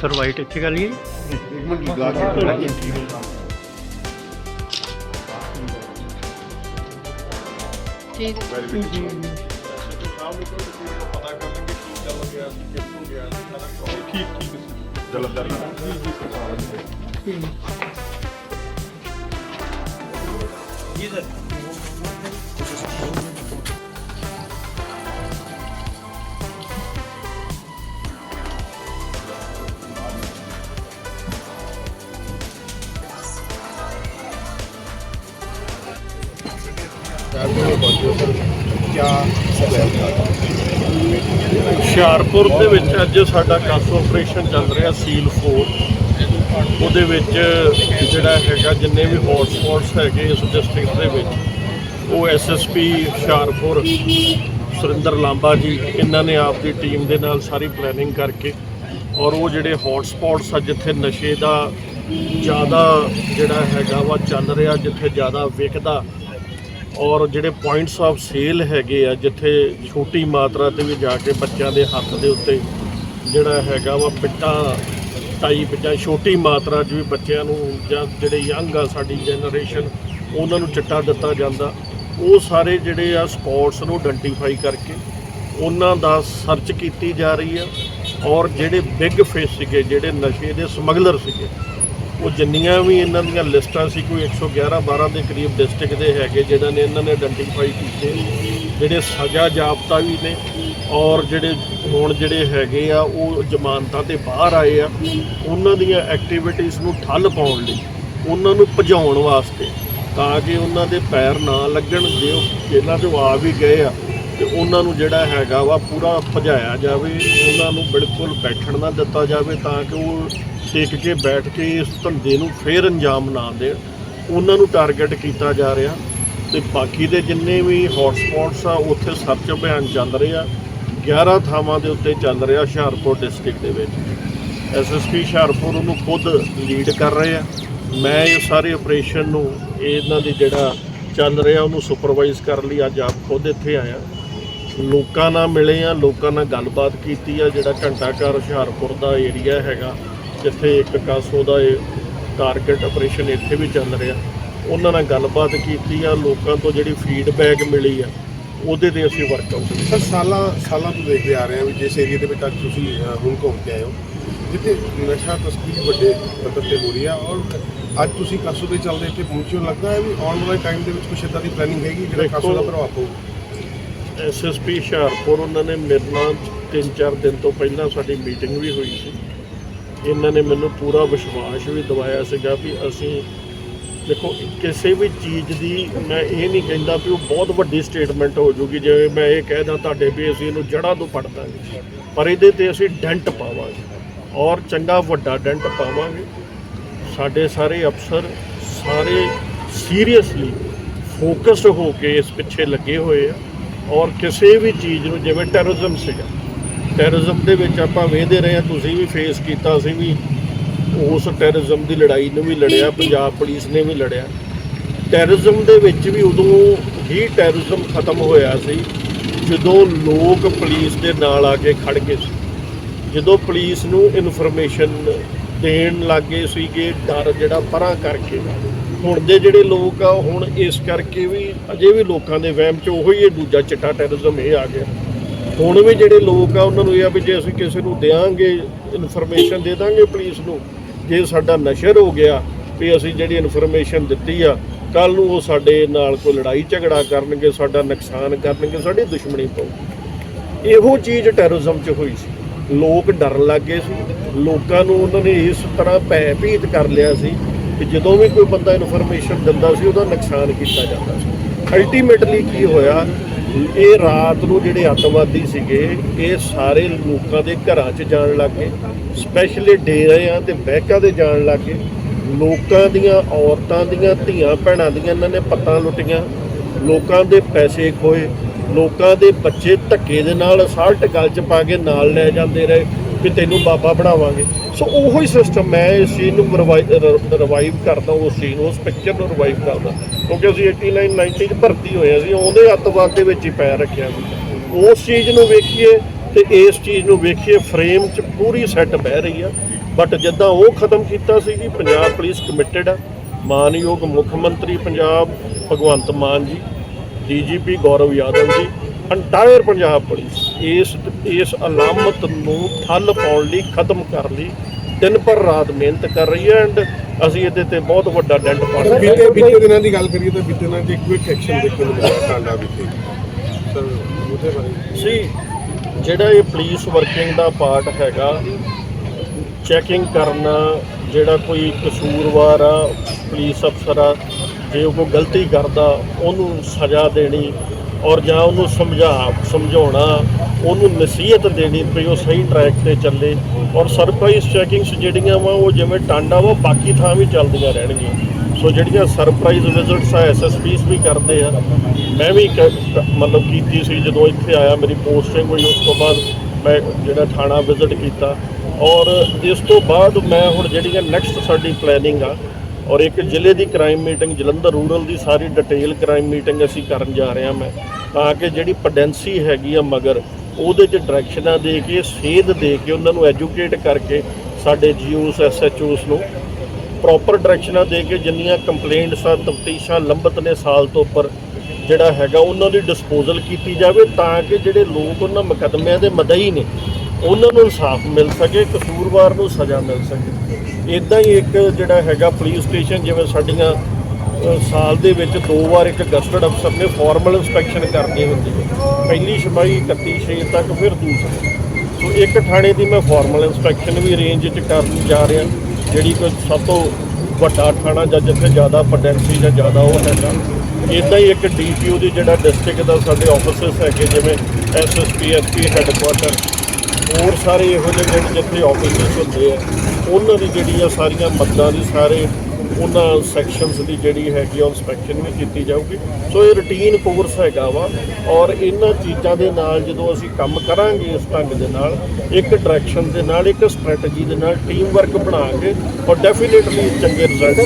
Sir white ਇੱਥੇ ਕਰ ਲਈਏ ਇੱਕ ਮਿੰਟ ਲਗਾ ਕੇ ਠੀਕ ਹੁਸ਼ਿਆਰਪੁਰ ਦੇ ਵਿੱਚ ਅੱਜ ਸਾਡਾ ਕਾਸ ਆਪਰੇਸ਼ਨ ਚੱਲ ਰਿਹਾ ਸੀਲ 4 ਉਹਦੇ ਵਿੱਚ ਜਿਹੜਾ ਹੈਗਾ, ਜਿੰਨੇ ਵੀ ਹੌਟ ਸਪੌਟਸ ਹੈਗੇ ਇਸ ਡਿਸਟ੍ਰਿਕਟ ਦੇ ਵਿੱਚ, ਉਹ ਐਸਐਸਪੀ ਹੁਸ਼ਿਆਰਪੁਰ, ਸੁਰਿੰਦਰ ਲਾਂਬਾ ਜੀ, ਇਹਨਾਂ ਨੇ ਆਪ ਦੀ ਟੀਮ ਦੇ ਨਾਲ ਸਾਰੀ ਪਲੈਨਿੰਗ ਕਰਕੇ ਔਰ ਉਹ ਜਿਹੜੇ ਹੌਟ ਸਪੌਟਸ ਆ, ਜਿੱਥੇ ਨਸ਼ੇ ਦਾ ਜ਼ਿਆਦਾ ਜਿਹੜਾ ਹੈਗਾ ਵਾ ਚੱਲ ਰਿਹਾ, ਜਿੱਥੇ ਜ਼ਿਆਦਾ ਵਿਕਦਾ ਔਰ ਜਿਹੜੇ ਪੁਆਇੰਟਸ ਆਫ ਸੇਲ ਹੈਗੇ ਆ, ਜਿੱਥੇ ਛੋਟੀ ਮਾਤਰਾ ਤੇ ਵੀ ਜਾ ਕੇ ਬੱਚਿਆਂ ਦੇ ਹੱਥ ਦੇ ਉੱਤੇ ਜਿਹੜਾ ਹੈਗਾ ਵਾ ਪਿੱਟਾਂ ਟਾਈਪ ਜਾਂ ਛੋਟੀ ਮਾਤਰਾ 'ਚ ਵੀ ਬੱਚਿਆਂ ਨੂੰ ਜਾਂ ਜਿਹੜੇ ਯੰਗ ਆ ਸਾਡੀ ਜਨਰੇਸ਼ਨ ਉਹਨਾਂ ਨੂੰ ਚਿੱਟਾ ਦਿੱਤਾ ਜਾਂਦਾ। ਉਹ ਸਾਰੇ ਜਿਹੜੇ ਆ ਸਪੌਟਸ ਨੂੰ ਆਇਡੈਂਟੀਫਾਈ ਕਰਕੇ ਉਹਨਾਂ ਦਾ ਸਰਚ ਕੀਤੀ ਜਾ ਰਹੀ ਆ। ਔਰ ਜਿਹੜੇ ਬਿਗ ਫੇਸ ਸੀਗੇ, ਜਿਹੜੇ ਨਸ਼ੇ ਦੇ ਸਮਗਲਰ ਸੀਗੇ ਉਹ ਜਿੰਨੀਆਂ ਵੀ ਇਹਨਾਂ ਦੀਆਂ ਲਿਸਟਾਂ ਸੀ, ਕੋਈ 111 12 ਦੇ ਕਰੀਬ ਡਿਸਟ੍ਰਿਕਟ ਦੇ ਹੈਗੇ, ਜਿਹਨਾਂ ਨੇ ਇਹਨਾਂ ਨੇ ਆਇਡੈਂਟੀਫਾਈ ਕੀਤੇ ਜਿਹੜੇ ਸਜ਼ਾ ਜਾਪਤਾ ਵੀ ਨੇ ਔਰ ਜਿਹੜੇ ਹੁਣ ਜਿਹੜੇ ਹੈਗੇ ਆ, ਉਹ ਜ਼ਮਾਨਤਾਂ ਤੇ ਬਾਹਰ ਆਏ ਆ, ਉਹਨਾਂ ਦੀਆਂ ਐਕਟੀਵਿਟੀਜ਼ ਨੂੰ ਠੱਲ ਪਾਉਣ ਲਈ, ਉਹਨਾਂ ਨੂੰ ਭਜਾਉਣ ਵਾਸਤੇ, ਤਾਂ ਕਿ ਉਹਨਾਂ ਦੇ ਪੈਰ ਨਾ ਲੱਗਣ, ਜੇ ਉਹ ਜੇਲ੍ਹਾਂ ਤੋਂ ਆ ਵੀ ਗਏ ਆ, ਤੇ ਉਹਨਾਂ ਨੂੰ ਜਿਹੜਾ ਹੈਗਾ ਵਾ ਪੂਰਾ ਭਜਾਇਆ ਜਾਵੇ, ਉਹਨਾਂ ਨੂੰ ਬਿਲਕੁਲ ਬੈਠਣ ਨਾ ਦਿੱਤਾ ਜਾਵੇ, ਤਾਂ ਕਿ ਉਹ ਟਿਕ ਕੇ ਬੈਠ ਕੇ ਇਸ ਧੰਦੇ ਨੂੰ ਫੇਰ ਅੰਜਾਮ ਨਾ ਦੇਣ ਉਹਨਾਂ ਨੂੰ ਟਾਰਗੇਟ ਕੀਤਾ ਜਾ ਰਿਹਾ। ਤੇ ਬਾਕੀ ਦੇ ਜਿੰਨੇ ਵੀ ਹੌਟ ਆ, ਉੱਥੇ ਸਰਚ ਅਭਿਆਨ ਚੱਲ ਰਿਹਾ। 11 ਥਾਵਾਂ ਦੇ ਉੱਤੇ ਚੱਲ ਰਿਹਾ ਹੁਸ਼ਿਆਰਪੁਰ ਡਿਸਟ੍ਰਿਕਟ ਦੇ ਵਿੱਚ। ਐਸਐਸਪੀ ਹੁਸ਼ਿਆਰਪੁਰ ਉਹਨੂੰ ਖੁਦ ਲੀਡ ਕਰ ਰਹੇ ਆ। ਮੈਂ ਇਹ ਸਾਰੇ ਆਪਰੇਸ਼ਨ ਨੂੰ, ਇਹਨਾਂ ਦੀ ਜਿਹੜਾ ਚੱਲ ਰਿਹਾ, ਉਹਨੂੰ ਸੁਪਰਵਾਈਜ਼ ਕਰਨ ਲਈ ਅੱਜ ਆਪ ਖੁਦ ਇੱਥੇ ਆਇਆ। ਲੋਕਾਂ ਨਾਲ ਮਿਲੇ ਆ, ਲੋਕਾਂ ਨਾਲ ਗੱਲਬਾਤ ਕੀਤੀ ਆ। ਜਿਹੜਾ ਘੰਟਾਘਰ ਹੁਸ਼ਿਆਰਪੁਰ ਦਾ ਏਰੀਆ ਹੈਗਾ ਜਿੱਥੇ ਇੱਕ ਕਾਸੋ ਦਾ ਇਹ ਟਾਰਗੇਟ ਆਪਰੇਸ਼ਨ ਇੱਥੇ ਵੀ ਚੱਲ ਰਿਹਾ। ਉਹਨਾਂ ਨਾਲ ਗੱਲਬਾਤ ਕੀਤੀ ਆ ਲੋਕਾਂ ਤੋਂ ਜਿਹੜੀ ਫੀਡਬੈਕ ਮਿਲੀ ਆ ਉਹਦੇ ਤੇ ਅਸੀਂ ਵਰਕਆਊਟ ਸਰ ਸਾਲਾਂ ਸਾਲਾਂ ਤੋਂ ਦੇਖਦੇ ਆ ਰਹੇ ਹਾਂ ਵੀ ਜਿਸ ਏਰੀਆ ਦੇ ਵਿੱਚ ਅੱਜ ਤੁਸੀਂ ਹੁਣ ਘੁੰਮ ਕੇ ਆਏ ਹੋ ਜਿੱਥੇ ਨਸ਼ਾ ਤਸਕਰੀ ਵੱਡੇ ਪੱਧਰ ਤੇ ਹੋ ਰਹੀ ਆ ਔਰ ਅੱਜ ਤੁਸੀਂ ਕਾਸੋ ਦੇ ਚੱਲਦੇ ਇੱਥੇ ਪਹੁੰਚੇ ਹੋ ਲੱਗਦਾ ਹੈ ਵੀ ਆਉਣ ਵਾਲੇ ਟਾਈਮ ਦੇ ਵਿੱਚ ਕੁਛ ਇਦਾਂ ਦੀ ਪਲੈਨਿੰਗ ਹੈਗੀ ਜਿਹੜਾ ਕਾਸੋ ਦਾ ਪ੍ਰਭਾਵ ਪਊ? ਐਸਐਸਪੀ ਹੁਸ਼ਿਆਰਪੁਰ ਉਹਨਾਂ ਨੇ ਮੇਰੇ ਨਾਲ ਤਿੰਨ ਚਾਰ ਦਿਨ ਤੋਂ ਪਹਿਲਾਂ ਸਾਡੀ ਮੀਟਿੰਗ ਵੀ ਹੋਈ ਸੀ। ਇਹਨਾਂ ਨੇ ਮੈਨੂੰ ਪੂਰਾ ਵਿਸ਼ਵਾਸ ਵੀ ਦਿਵਾਇਆ ਸੀਗਾ ਵੀ ਅਸੀਂ ਦੇਖੋ, ਕਿਸੇ ਵੀ ਚੀਜ਼ ਦੀ ਮੈਂ ਇਹ ਨਹੀਂ ਕਹਿੰਦਾ ਵੀ ਉਹ ਬਹੁਤ ਵੱਡੀ ਸਟੇਟਮੈਂਟ ਹੋ ਜੂਗੀ ਜਿਵੇਂ ਮੈਂ ਇਹ ਕਹਿਦਾ ਤੁਹਾਡੇ ਵੀ ਅਸੀਂ ਇਹਨੂੰ ਜੜ੍ਹਾਂ ਤੋਂ ਪੜ ਦਾਂਗੇ। ਪਰ ਇਹਦੇ ਤੇ ਅਸੀਂ ਡੈਂਟ ਪਾਵਾਂਗੇ ਔਰ ਚੰਗਾ ਵੱਡਾ ਡੈਂਟ ਪਾਵਾਂਗੇ। ਸਾਡੇ ਸਾਰੇ ਅਫਸਰ ਸਾਰੇ ਸੀਰੀਅਸਲੀ ਫੋਕਸਡ ਹੋ ਕੇ ਇਸ ਪਿੱਛੇ ਲੱਗੇ ਹੋਏ ਆ ਔਰ ਕਿਸੇ ਵੀ ਚੀਜ਼ ਨੂੰ, ਜਿਵੇਂ ਟੈਰਰਿਜ਼ਮ ਸੀਗਾ ਟੈਰਰਿਜ਼ਮ ਦੇ ਵਿੱਚ ਆਪਾਂ ਵੇਖਦੇ ਰਹੇ ਆ ਤੁਸੀਂ ਵੀ ਫੇਸ ਕੀਤਾ ਅਸੀਂ ਵੀ ਉਸ ਟੈਰਰਿਜ਼ਮ ਦੀ ਲੜਾਈ ਨੂੰ ਵੀ ਲੜਿਆ ਪੰਜਾਬ ਪੁਲਿਸ ਨੇ ਵੀ ਲੜਿਆ। ਟੈਰਰਿਜ਼ਮ ਦੇ ਵਿੱਚ ਵੀ ਉਦੋਂ ਹੀ ਟੈਰਰਿਜ਼ਮ ਖਤਮ ਹੋਇਆ ਸੀ ਜਦੋਂ ਲੋਕ ਪੁਲਿਸ ਦੇ ਨਾਲ ਆ ਕੇ ਖੜ ਗਏ ਸੀ। ਜਦੋਂ ਪੁਲਿਸ ਨੂੰ ਇਨਫੋਰਮੇਸ਼ਨ ਦੇਣ ਲੱਗੇ ਸੀਗੇ ਡਰ ਜਿਹੜਾ ਪਰਾਂ ਕਰਕੇ। ਹੁਣ ਦੇ ਜਿਹੜੇ ਲੋਕ ਆ ਹੁਣ ਇਸ ਕਰਕੇ ਵੀ ਅਜੇ ਵੀ ਲੋਕਾਂ ਦੇ ਵਹਿਮ 'ਚ ਉਹੀ ਇਹ ਦੂਜਾ ਚਿੱਟਾ ਟੈਰਰਿਜ਼ਮ ਇਹ ਆ ਗਿਆ। ਹੁਣ ਵੀ ਜਿਹੜੇ ਲੋਕ ਆ, ਉਹਨਾਂ ਨੂੰ ਇਹ ਆ ਵੀ ਜੇ ਅਸੀਂ ਕਿਸੇ ਨੂੰ ਦੇਾਂਗੇ ਇਨਫੋਰਮੇਸ਼ਨ ਦੇ ਦਾਂਗੇ ਪੁਲਿਸ ਨੂੰ, ਜੇ ਸਾਡਾ ਨਸ਼ਰ ਹੋ ਗਿਆ ਵੀ ਅਸੀਂ ਜਿਹੜੀ ਇਨਫੋਰਮੇਸ਼ਨ ਦਿੱਤੀ ਆ ਕੱਲ ਨੂੰ ਉਹ ਸਾਡੇ ਨਾਲ ਕੋਈ ਲੜਾਈ ਝਗੜਾ ਕਰਨਗੇ, ਸਾਡਾ ਨੁਕਸਾਨ ਕਰਨਗੇ, ਸਾਡੀ ਦੁਸ਼ਮਣੀ ਪਾਉ ਇਹੋ ਚੀਜ਼ ਟੈਰਰਿਜ਼ਮ 'ਚ ਹੋਈ ਸੀ। ਲੋਕ ਡਰਨ ਲੱਗ ਗਏ ਸੀ। ਲੋਕਾਂ ਨੂੰ ਉਹਨਾਂ ਨੇ ਇਸ ਤਰ੍ਹਾਂ ਭੈ ਭੀਤ ਕਰ ਲਿਆ ਸੀ ਕਿ ਜਦੋਂ ਵੀ ਕੋਈ ਬੰਦਾ ਇਨਫੋਰਮੇਸ਼ਨ ਦਿੰਦਾ ਸੀ, ਉਹਦਾ ਨੁਕਸਾਨ ਕੀਤਾ ਜਾਂਦਾ ਸੀ। ਅਲਟੀਮੇਟਲੀ ਕੀ ਹੋਇਆ? ਇਹ ਰਾਤ ਨੂੰ ਜਿਹੜੇ ਅੱਤਵਾਦੀ ਸੀਗੇ, ਇਹ ਸਾਰੇ ਲੋਕਾਂ ਦੇ ਘਰਾਂ 'ਚ ਜਾਣ ਲੱਗ। ਗਏ ਸਪੈਸ਼ਲੀ ਡੇਰਿਆਂ ਤੇ ਬਹਿਕਾਂ ਦੇ ਜਾਣ ਲੱਗ। ਗਏ ਲੋਕਾਂ ਦੀਆਂ ਔਰਤਾਂ ਦੀਆਂ, ਧੀਆਂ ਭੈਣਾਂ ਦੀਆਂ ਇਹਨਾਂ ਨੇ ਪੱਤਾਂ ਲੁੱਟੀਆਂ। ਲੋਕਾਂ ਦੇ ਪੈਸੇ ਖੋਏ। ਲੋਕਾਂ ਦੇ ਬੱਚੇ ਧੱਕੇ ਦੇ ਨਾਲ ਅਸਾਲਟ ਗਲ 'ਚ ਪਾ ਕੇ ਨਾਲ ਲੈ ਜਾਂਦੇ ਰਹੇ। ਵੀ ਤੈਨੂੰ ਬਾਬਾ ਬਣਾਵਾਂਗੇ। ਸੋ ਉਹੋ ਹੀ ਸਿਸਟਮ ਮੈਂ ਇਸ ਚੀਜ਼ ਨੂੰ ਰਿਵਾਈਵ ਕਰਦਾ, ਉਸ ਚੀਜ਼ ਨੂੰ, ਉਸ ਪਿਕਚਰ ਨੂੰ ਰਿਵਾਈਵ ਕਰਦਾ। ਕਿਉਂਕਿ ਅਸੀਂ 89 90 ਚ ਭਰਤੀ ਹੋਏ ਸੀ, ਉਹਦੇ ਅੱਤਵਾਦ ਦੇ ਵਿੱਚ ਹੀ ਪੈਰ ਰੱਖਿਆ ਸੀ। ਉਸ ਚੀਜ਼ ਨੂੰ ਵੇਖੀਏ ਤੇ ਇਸ ਚੀਜ਼ ਨੂੰ ਵੇਖੀਏ ਫਰੇਮ 'ਚ ਪੂਰੀ ਸੈੱਟ ਬਹਿ ਰਹੀ ਆ। ਬਟ ਜਿੱਦਾਂ ਉਹ ਖਤਮ ਕੀਤਾ ਸੀ ਕਿ ਪੰਜਾਬ ਪੁਲਿਸ ਕਮਿਟਡ ਆ। ਮਾਨਯੋਗ ਮੁੱਖ ਮੰਤਰੀ ਪੰਜਾਬ, ਭਗਵੰਤ ਮਾਨ ਜੀ ਡੀਜੀਪੀ ਗੌਰਵ ਯਾਦਵ ਜੀ ਅੰਟਾਇਰ ਪੰਜਾਬ ਪੁਲਿਸ ਇਸ ਇਸ ਅਲਾਮਤ ਨੂੰ ਠੱਲ ਪਾਉਣ ਲਈ ਖਤਮ ਕਰਨ ਲਈ। ਦਿਨ ਪਰ ਰਾਤ ਮਿਹਨਤ ਕਰ ਰਹੀ ਹੈ ਐਂਡ ਅਸੀਂ ਇਹਦੇ ਤੇ ਬਹੁਤ ਵੱਡਾ ਡੈਂਟ ਪਾ ਸਰ ਸਕਦੇ ਹਾਂ। ਬੀਤੇ ਬੀਤੇ ਦਿਨਾਂ ਦੀ ਗੱਲ ਕਰੀਏ ਤਾਂ ਬੀਤੇ ਦਿਨਾਂ 'ਚ ਇੱਕ ਕੁਇਕ ਐਕਸ਼ਨ ਦੇਖਣ ਨੂੰ ਮਿਲਿਆ ਟਾਂਡਾ ਵਿਖੇ ਸਰ ਉਹਦੇ ਬਾਰੇ ਸੀ ਜਿਹੜਾ ਇਹ ਪੁਲਿਸ ਵਰਕਿੰਗ ਦਾ ਪਾਰਟ ਹੈਗਾ ਚੈਕਿੰਗ ਕਰਨਾ ਜਿਹੜਾ ਕੋਈ ਕਸੂਰਵਾਰ ਆ ਪੁਲਿਸ ਅਫਸਰ ਆ ਜੇ ਉਹ ਕੋਈ ਗਲਤੀ ਕਰਦਾ ਉਹਨੂੰ ਸਜ਼ਾ ਦੇਣੀ ਔਰ ਜਾਂ ਉਹਨੂੰ ਸਮਝਾ, ਸਮਝਾਉਣਾ, ਉਹਨੂੰ ਨਸੀਹਤ ਦੇਣੀ ਵੀ ਉਹ ਸਹੀ ਟਰੈਕ ਤੇ ਚੱਲੇ। ਔਰ ਸਰਪ੍ਰਾਈਜ਼ ਚੈਕਿੰਗਸ ਜਿਹੜੀਆਂ ਵਾ, ਉਹ ਜਿਵੇਂ ਟਾਂਡਾ ਵਾ, ਬਾਕੀ ਥਾਂ ਵੀ ਚੱਲਦੀਆਂ ਰਹਿਣਗੀਆਂ। ਸੋ ਜਿਹੜੀਆਂ ਸਰਪ੍ਰਾਈਜ਼ ਵਿਜ਼ਿਟਸ ਆ ਐਸਐਸਪੀਸ ਵੀ ਕਰਦੇ ਆ। ਮੈਂ ਵੀ ਕ- ਮਤਲਬ ਕੀਤੀ ਸੀ, ਜਦੋਂ ਇੱਥੇ ਆਇਆ, ਮੇਰੀ ਪੋਸਟਿੰਗ ਹੋਈ, ਉਸ ਤੋਂ ਬਾਅਦ ਮੈਂ ਜਿਹੜਾ ਥਾਣਾ ਵਿਜ਼ਿਟ ਕੀਤਾ। ਔਰ ਇਸ ਤੋਂ ਬਾਅਦ ਮੈਂ ਹੁਣ ਜਿਹੜੀਆਂ ਨੈਕਸਟ ਸਾਡੀ ਪਲੈਨਿੰਗ ਆ ਔਰ ਇੱਕ ਜ਼ਿਲ੍ਹੇ ਦੀ ਕ੍ਰਾਈਮ ਮੀਟਿੰਗ ਜਲੰਧਰ ਰੂਰਲ ਦੀ ਸਾਰੀ ਡਿਟੇਲ ਕ੍ਰਾਈਮ ਮੀਟਿੰਗ ਅਸੀਂ ਕਰਨ ਜਾ ਰਹੇ ਹਾਂ ਮੈਂ, ਤਾਂ ਕਿ ਜਿਹੜੀ ਪੋਡੈਂਸੀ ਹੈਗੀ ਆ ਮਗਰ, ਉਹਦੇ 'ਚ ਡਾਇਰੈਕਸ਼ਨਾਂ ਦੇ ਕੇ, ਸੇਧ ਦੇ ਕੇ ਉਹਨਾਂ ਨੂੰ ਐਜੂਕੇਟ ਕਰਕੇ ਸਾਡੇ ਜੀਓਸ ਐਸਐਚਓਸ ਨੂੰ ਪ੍ਰੋਪਰ ਡਾਇਰੈਕਸ਼ਨਾਂ ਦੇ ਕੇ ਜਿੰਨੀਆਂ ਕੰਪਲੇਂਟਸ ਆ, ਤਫਤੀਸ਼ਾਂ ਲੰਬਤ ਨੇ ਸਾਲ ਤੋਂ ਉੱਪਰ ਜਿਹੜਾ ਹੈਗਾ, ਉਹਨਾਂ ਦੀ ਡਿਸਪੋਜ਼ਲ ਕੀਤੀ ਜਾਵੇ ਤਾਂ ਕਿ ਜਿਹੜੇ ਲੋਕ ਉਹਨਾਂ ਮੁਕੱਦਮਿਆਂ ਦੇ ਮਦਈ ਨੇ ਉਹਨਾਂ ਨੂੰ ਇਨਸਾਫ ਮਿਲ ਸਕੇ, ਕਸੂਰਵਾਰ ਨੂੰ ਸਜ਼ਾ ਮਿਲ ਸਕੇ। ਇਦਾਂ ਹੀ ਇੱਕ ਜਿਹੜਾ ਹੈਗਾ ਪੁਲਿਸ ਸਟੇਸ਼ਨ, ਜਿਵੇਂ ਸਾਡੀਆਂ ਸਾਲ ਦੇ ਵਿੱਚ ਦੋ ਵਾਰ ਇੱਕ ਗਸਟਡ ਅਫਸਰ ਨੇ ਫਾਰਮਲ ਇਨਸਪੈਕਸ਼ਨ ਕਰਨੀ ਹੁੰਦੀ ਹੈ। ਪਹਿਲੀ ਛਪਾਈ 31 ਛੇ ਤੱਕ, ਫਿਰ ਦੂਸਰੀ। ਸੋ ਇੱਕ ਥਾਣੇ ਦੀ ਮੈਂ ਫਾਰਮਲ ਇਨਸਪੈਕਸ਼ਨ ਵੀ ਰੇਂਜ 'ਚ ਕਰਨ ਜਾ ਰਿਹਾ, ਜਿਹੜੀ ਕੋਈ ਸਭ ਤੋਂ ਵੱਡਾ ਥਾਣਾ ਜਾਂ ਜਿੱਥੇ ਜ਼ਿਆਦਾ ਪੋਟੈਂਸ਼ੀ ਜਾਂ ਜ਼ਿਆਦਾ ਉਹ ਹੈਗਾ। ਇਦਾਂ ਹੀ ਇੱਕ ਡੀਪੀਓ ਦੀ ਜਿਹੜਾ ਡਿਸਟ੍ਰਿਕਟ ਦਾ ਸਾਡੇ ਆਫਿਸਸ ਹੈਗੇ, ਜਿਵੇਂ ਐਸਐਸਪੀ ਐਸਪੀ ਹੈੱਡਕੁਆਟਰ ਹੋਰ ਸਾਰੇ ਇਹੋ ਜਿਹੇ ਜਿਹੜੇ ਜਿੱਥੇ ਆਫਿਸਸ ਹੁੰਦੇ ਆ, ਉਹਨਾਂ ਦੀ ਜਿਹੜੀ ਆ ਸਾਰੀਆਂ ਮੱਦਾਂ ਦੀ ਸਾਰੇ ਉਹਨਾਂ ਸੈਕਸ਼ਨਸ ਦੀ ਜਿਹੜੀ ਹੈਗੀ ਆ ਇਨਸਪੈਕਸ਼ਨ ਵੀ ਕੀਤੀ ਜਾਊਗੀ। ਸੋ ਇਹ ਰੂਟੀਨ ਕੋਰਸ ਹੈਗਾ ਵਾ ਔਰ ਇਹਨਾਂ ਚੀਜ਼ਾਂ ਦੇ ਨਾਲ ਜਦੋਂ ਅਸੀਂ ਕੰਮ ਕਰਾਂਗੇ ਇਸ ਢੰਗ ਦੇ ਨਾਲ, ਇੱਕ ਡਾਇਰੈਕਸ਼ਨ ਦੇ ਨਾਲ, ਇੱਕ ਸਟ੍ਰੈਟਜੀ ਦੇ ਨਾਲ ਟੀਮ ਵਰਕ ਬਣਾ ਕੇ ਔਰ ਡੈਫੀਨੇਟਲੀ ਚੰਗੇ ਰਿਜ਼ਲਟ